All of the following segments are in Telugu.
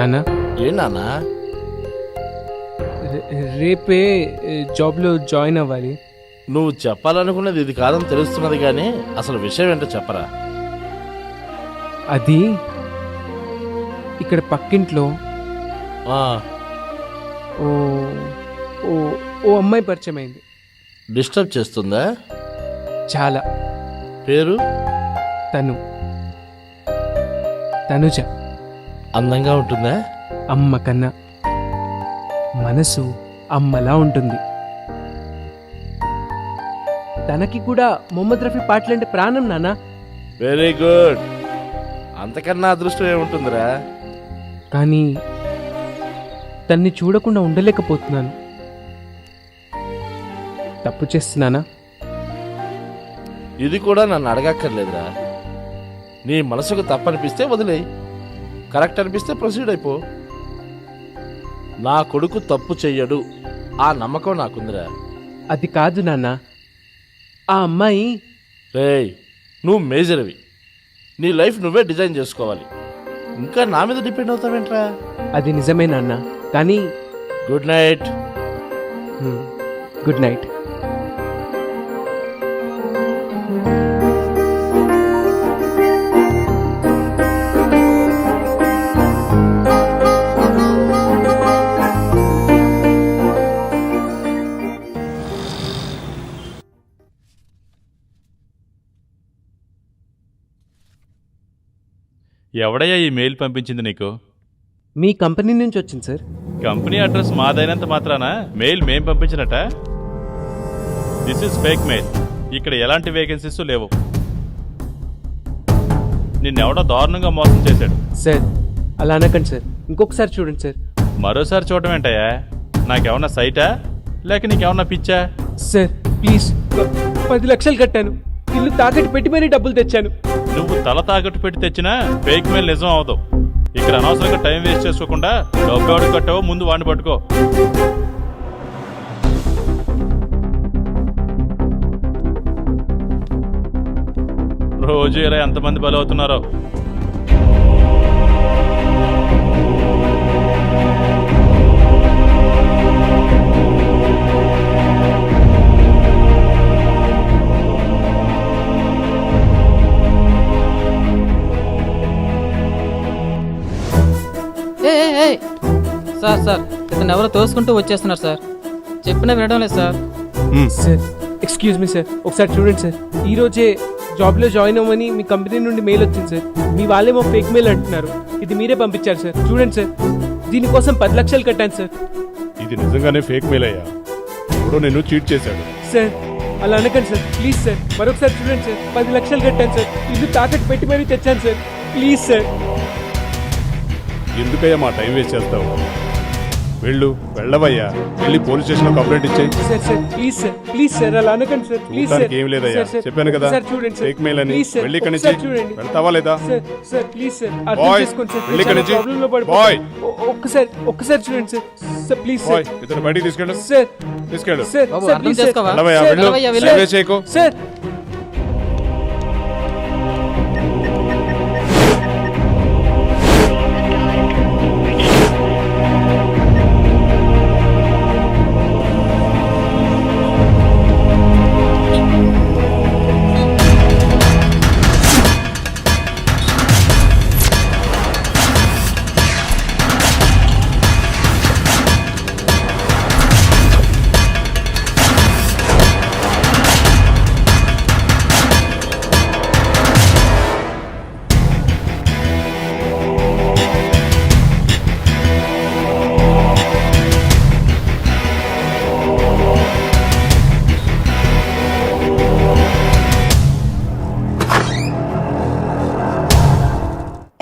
నాన్న? ఏ నాన్నా? రే- రేపే జాబ్లో జాయిన్ అవ్వాలి. నువ్వు చెప్పాలనుకున్నది ఇది కాదని తెలుస్తున్నది కానీ అసలు విషయం ఏంటో చెప్పరా? అది ఇక్కడ పక్కింట్లో ఆ, ఓ ఓ ఓ అమ్మాయి పరిచయం అయింది డిస్టర్బ్ చేస్తుందా? చాలా. పేరు? తను. తనుజ. అందంగా ఉంటుందా? అమ్మ కన్నా మనసు అమ్మలా ఉంటుంది. తనకి కూడా మొహమ్మద్ రఫీ పాటలంటే ప్రాణం నాన్న వెరీ గుడ్. అంతకన్నా అదృష్టం ఏముంటుందిరా? కానీ తన్ని చూడకుండా ఉండలేకపోతున్నాను. తప్పు చేస్తున్నానా? ఇది కూడా నన్ను అడగక్కర్లేదురా. నీ మనసుకు తప్పనిపిస్తే వదిలేయి. కరెక్ట్ అనిపిస్తే ప్రొసీడ్ అయిపో. నా కొడుకు తప్పు చెయ్యడు. ఆ నమ్మకం నాకుందిరా. అది కాదు నాన్న. ఆ అమ్మాయి రేయ్ నువ్వు మేజర్వి. నీ లైఫ్ నువ్వే డిజైన్ చేసుకోవాలి. ఇంకా నా మీద డిపెండ్ అవుతావేంట్రా? అది నిజమే నాన్న. కానీ గుడ్ నైట్. Good night. ఎవడయ్యా ఈ మెయిల్ పంపించింది నీకు? మీ కంపెనీ నుంచి వచ్చింది సార్. కంపెనీ అడ్రస్ మాదైనంత మాత్రాన? మెయిల్ మేం పంపించినట? దిస్ ఇస్ ఫేక్ మెయిల్ ఇక్కడ ఎలాంటి వేకెన్సీస్ లేవు. నిన్నెవడో దారుణంగా మోసం చేశాడు. సార్ అలా అనకండి సార్. ఇంకొకసారి చూడండి సార్. మరోసారి చూడటం ఏంటయ్యా? నాకేమన్నా సైటా? లేక నీకేమన్నా పిచ్చా? Sir please. పది లక్షలు కట్టాను. ఇల్లు తాకట్టు పెట్టి మరీ డబ్బులు తెచ్చాను. నువ్వు తల తాకట్టు పెట్టి తెచ్చినా ఫేక్ మెయిల్ నిజం అవదు. ఇక్కడ అనవసరంగా టైం వేస్ట్ చేసుకోకుండా డబ్బు ఎవడు కట్టావో ముందు వాడిని పట్టుకో. రోజు ఇలా ఎంతమంది బలవుతున్నారో. సార్ సార్ ఇతను ఎవరో తోసుకుంటూ వచ్చేస్తున్నారు సార్. చెప్పినా వినడం లేదు sir. Sir excuse me sir. ఒకసారి చూడండి సార్. ఈ రోజే జాబ్లో జాయిన్ అవ్వమని మీ కంపెనీ నుండి మెయిల్ వచ్చింది సార్. మీ వాళ్ళేమో ఫేక్ మెయిల్ అంటున్నారు. ఇది మీరే పంపించారు సార్. చూడండి సార్. దీనికోసం పది లక్షలు కట్టాను సార్. ఇది నిజంగానే ఫేక్ మెయిల్ అయ్యా. ఎవడో నిన్ను చీట్ చేశాడు. సార్ అలా అనకండి సార్. Please sir. మరొకసారి చూడండి సార్. పది లక్షలు కట్టాను సార్. ఇల్లు తాకట్టు పెట్టి మరీ తెచ్చాను సార్. Please sir. ఎందుకయ్యా మా టైం వేస్ట్ చేస్తావు? వెళ్ళు వెళ్ళవయ్యా. వెళ్ళి పోలీస్ స్టేషన్లో కంప్లైంట్ ఇచ్చేయి. Sir sir please sir please sir అలా అనకండి సార్ ప్లీజ్ సార్. చూడటానికి ఏం లేదయ్యా. చెప్పాను కదా చూడండి సార్. మెయిల్ అని. వెళ్ళి ఇక్కడి నుంచి చూడండి. వెళ్తావా లేదా? సార్ సార్ ప్లీజ్ సార్ అర్థం బాయ్, చేసుకోండి సార్. వెళ్ళి ఇక్కడి నుంచి. బాయ్. ఒక్కసారి ఒక్కసారి చూడండి sir. Sir please boy. Sir ఇతను బయటికి తీసుకెళ్ళు. సార్ తీసుకెళ్ళు. సార్ అర్థం చేసుకోవా? వెళ్ళవయ్యా వెళ్ళు. చేయకు. సార్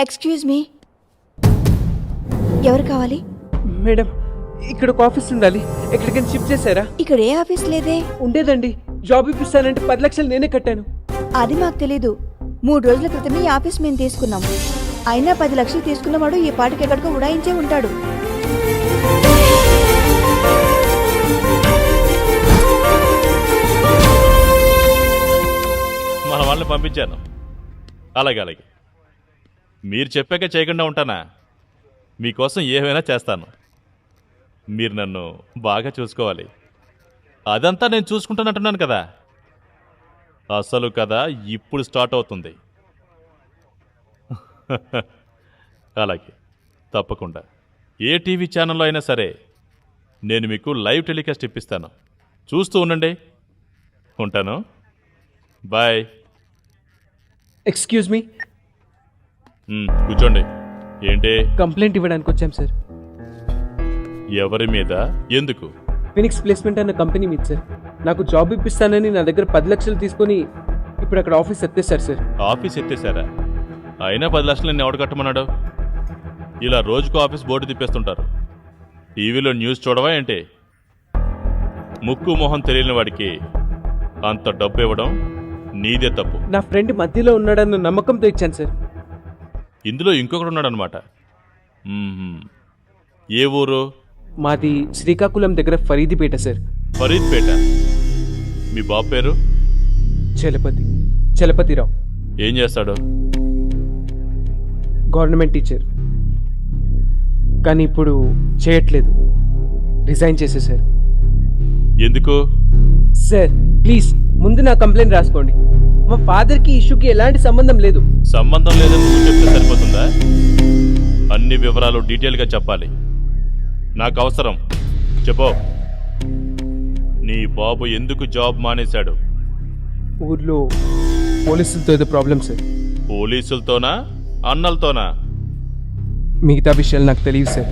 ఎక్స్క్యూజ్ మీ ఎవరు కావాలి? మేడం ఇక్కడ ఒక ఆఫీస్ ఉండాలి. ఎక్కడికైనా షిఫ్ట్ చేశారా? ఇక్కడ ఏ ఆఫీస్ లేదే? ఉండేదండి. జాబ్ ఇప్పిస్తానంటే పది లక్షలు నేనే కట్టాను. అది మాకు తెలీదు. మూడు రోజుల క్రితమే ఈ ఆఫీస్ మేము తీసుకున్నాం. అయినా పది లక్షలు తీసుకున్నవాడు ఈ పాటికి ఎక్కడికో ఉడాయించే ఉంటాడు. మన వాళ్ళని పంపించాను. అలాగే అలాగే. మీరు చెప్పాక చేయకుండా ఉంటానా? మీకోసం ఏమైనా చేస్తాను. మీరు నన్ను బాగా చూసుకోవాలి. అదంతా నేను చూసుకుంటానంటున్నాను కదా. అసలు కదా ఇప్పుడు స్టార్ట్ అవుతుంది. అలాగే తప్పకుండా. ఏ టీవీ ఛానల్లో అయినా సరే నేను మీకు లైవ్ టెలికాస్ట్ ఇప్పిస్తాను. చూస్తూ ఉండండి. ఉంటాను. బాయ్. ఎక్స్క్యూజ్ మీ కూర్చోండి. ఏంటి? కంప్లైంట్ ఇవ్వడానికి వచ్చాం సార్. ఎవరి మీద? ఎందుకు? ఫినిక్స్ ప్లేస్మెంట్ అన్న కంపెనీ మీద సార్. నాకు జాబ్ ఇప్పిస్తానని నా దగ్గర పది లక్షలు తీసుకొని ఇప్పుడు అక్కడ ఆఫీస్ ఎత్తేసారు సార్. ఆఫీస్ ఎత్తేసారా అయినా పది లక్షలు నేను ఎవడు కట్టమన్నాడు? ఇలా రోజుకు ఆఫీస్ బోర్డు తిప్పేస్తుంటారు. టీవీలో న్యూస్ చూడవా ఏంటి? ముక్కు మొహం తెలియని వాడికి అంత డబ్బు ఇవ్వడం నీదే తప్పు. నా ఫ్రెండ్ మధ్యలో ఉన్నాడన్న నమ్మకంతో ఇచ్చాను సార్. ఇందులో ఇంకొకడు ఉన్నాడనమాట. ఏ ఊరు? మాది శ్రీకాకుళం దగ్గర ఫరీదిపేట సార్. ఫరీద్పేట. మీ బాబు పేరు? చలపతి. చలపతిరావు ఏం చేస్తాడు? Government teacher. కానీ ఇప్పుడు చేయట్లేదు. రిజైన్ చేసేసారు ఎందుకు? సార్ ప్లీజ్ ముందు నా కంప్లైంట్ రాసుకోండి. మా ఫాదర్కి ఇష్యూకి ఎలాంటి సంబంధం లేదు. సంబంధం లేదని నువ్వు చెప్తే సరిపోతుందా? అన్ని వివరాలు డీటెయిల్గా చెప్పాలి. నాకు అవసరం. చెప్పు. నీ బాబు ఎందుకు జాబ్ మానేశాడు? ఊర్లో పోలీసులతో ఏదో ప్రాబ్లం సార్. పోలీసులతోనా? అన్నలతోనా? మిగతా విషయాలు నాకు తెలియదు సార్.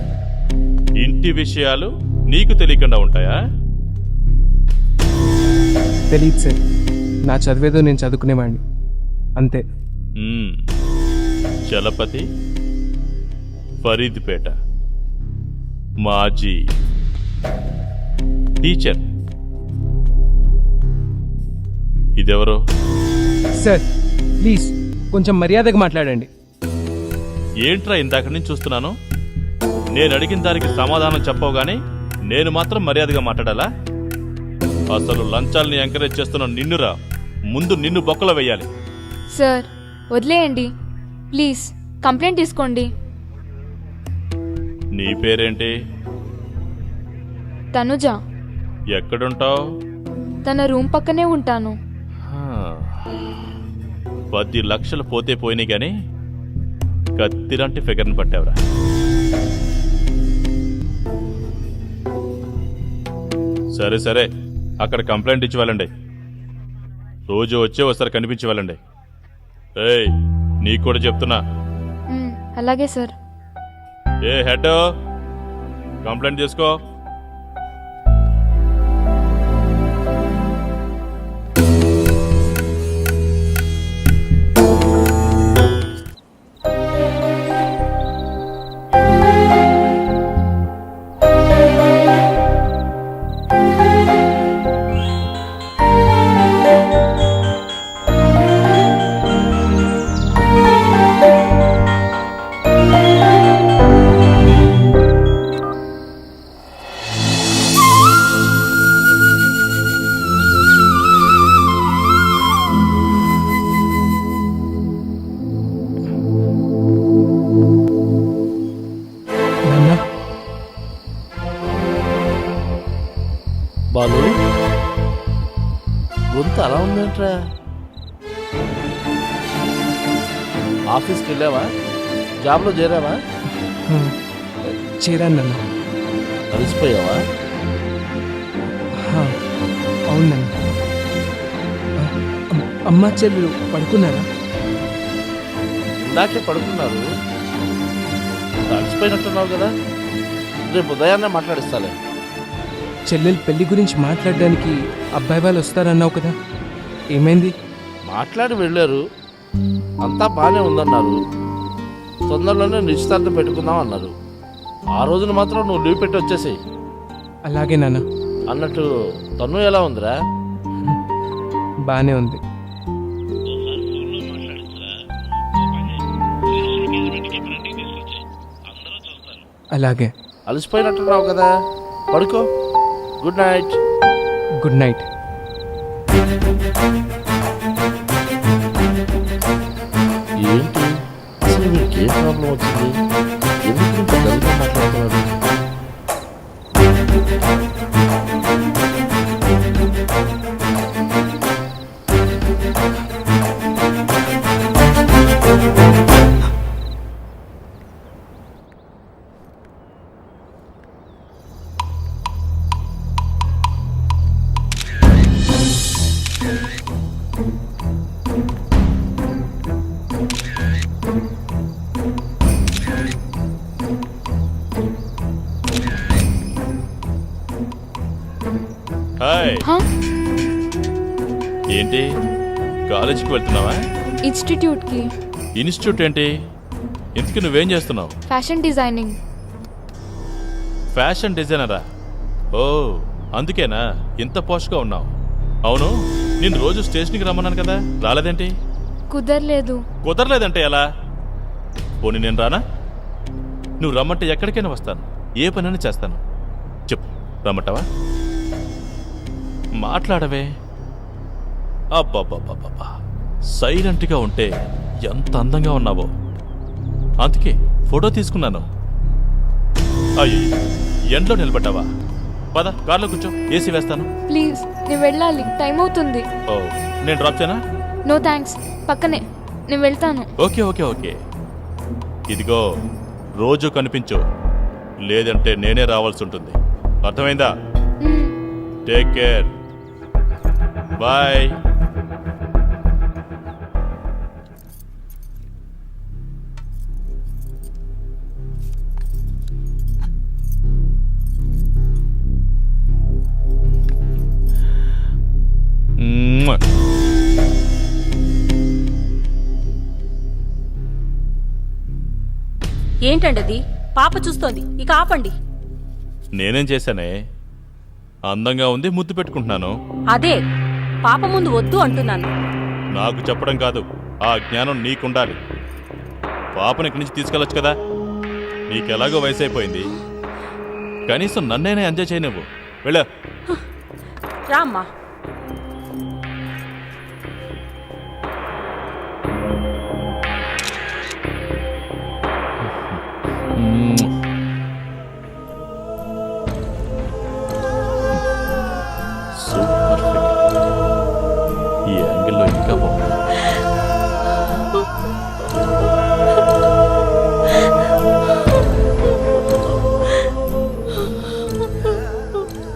ఇంటి విషయాలు నీకు తెలియకుండా ఉంటాయా? తెలియదు సార్. నా చదివేదో నేను చదువుకునేవాడిని. అంతే. చలపతి ఫరీద్పేట. మాజీ టీచర్. ఇదెవరో? సార్ ప్లీజ్ కొంచెం మర్యాదగా మాట్లాడండి. ఏంట్రా ఇందాక నుంచి చూస్తున్నాను? నేను అడిగిన దానికి సమాధానం చెప్పవు గానీ నేను మాత్రం మర్యాదగా మాట్లాడాలా? అసలు లంచాల్ని ఎంకరేజ్ చేస్తున్న నిన్నురా. ముందు నిన్ను బొక్కలో వెయ్యాలి సార్ వదిలేయండి. ప్లీజ్ కంప్లైంట్ తీసుకోండి. నీ పేరేంటి? తనుజ. ఎక్కడుంటావు? తన రూమ్ పక్కనే ఉంటాను. పది లక్షలు పోతే పోయినాయి గాని కత్తిలాంటి ఫిగర్ని పట్టావురా. సరే సరే. అక్కడ కంప్లైంట్ ఇచ్చి వెళ్ళండి. రోజు వచ్చే ఒకసారి కనిపించి వెళ్ళండి. ఏయ్ నీకు కూడా చెప్తున్నా. అలాగే సార్. ఏ హెడ్? కంప్లైంట్ చేసుకో ఆఫీస్కి వెళ్ళావా? జాబ్లో చేరావా? చేరాను నాన్న. కలిసిపోయావా ఆ, అవును నాన్న. ఆ, అమ్- అమ్మా చెల్లెలు పడుకున్నారా? ఇందాకే పడుకున్నారు. కలిసిపోయినట్టున్నావు కదా? రేపు ఉదయాన్నే మాట్లాడిస్తాలే. చెల్లెలు పెళ్ళి గురించి మాట్లాడడానికి అబ్బాయి వాళ్ళు వస్తారన్నావు కదా? ఏమైంది? మాట్లాడి వెళ్ళారు. అంతా బాగానే ఉందన్నారు. తొందరలోనే నిశ్చితార్థం పెట్టుకుందాం అన్నారు. ఆ రోజున మాత్రం నువ్వు లీవ్ పెట్టి వచ్చేసేయి. అలాగే నాన్న. అన్నట్టు తను ఎలా ఉందిరా? బాగానే ఉంది. అలాగే. అలసిపోయినట్టున్నావు కదా. పడుకో. గుడ్ నైట్ గుడ్ నైట్ ఏంటి? అసలు మీకు ఏ ప్రాబ్లం వచ్చింది ఎందుకు ఇంత డల్గా మాట్లాడుతున్నాడు కాలేజీకి వెళ్తున్నావా? ఇన్స్టిట్యూట్కి. ఇన్స్టిట్యూట్ ఏంటి? ఇంతకీ నువ్వేం చేస్తున్నావు? Fashion designing. ఫ్యాషన్ డిజైనరా? ఓ అందుకేనా? ఇంత పోష్గా ఉన్నావు. అవును నేను రోజు స్టేషన్కి రమ్మన్నాను కదా. రాలేదేంటి? కుదరలేదు. కుదరలేదంటే ఎలా? పోనీ నేను రానా? నువ్వు రమ్మంటే ఎక్కడికైనా వస్తాను. ఏ పనైనా చేస్తాను. చెప్పు రమ్మంటావా? మాట్లాడవే. అబ్బాబ్బాబ్బాబ్బా సైలెంట్గా ఉంటే ఎంత అందంగా ఉన్నావో. అందుకే ఫోటో తీసుకున్నాను. అయ్యి ఎండలో నిలబడ్డావా? పద కార్లో కూర్చో ఏసీ వేస్తాను. ప్లీజ్ నేను వెళ్ళాలి టైం అవుతుంది. ఓ నేను డ్రాప్ చేయనా? నో థ్యాంక్స్ పక్కనే నేను వెళ్తాను. Okay okay okay. ఇదిగో రోజు కనిపించు. లేదంటే నేనే రావాల్సి ఉంటుంది. అర్థమైందా. Take care. బాయ్. ఏంటండి అది పాప చూస్తోంది. ఇక ఆపండి. నేనేం చేశానే? అందంగా ఉంది ముద్దు పెట్టుకుంటున్నాను. అదే పాప ముందు వద్దు అంటున్నాను. నాకు చెప్పడం కాదు ఆ జ్ఞానం నీకుండాలి. పాపని ఇక్కడి నుంచి తీసుకెళ్ళొచ్చు కదా? నీకెలాగో వయసు అయిపోయింది కనీసం నన్నైనా ఎంజాయ్ చేయనివ్వు. వెళ్ళ. రామ్మా.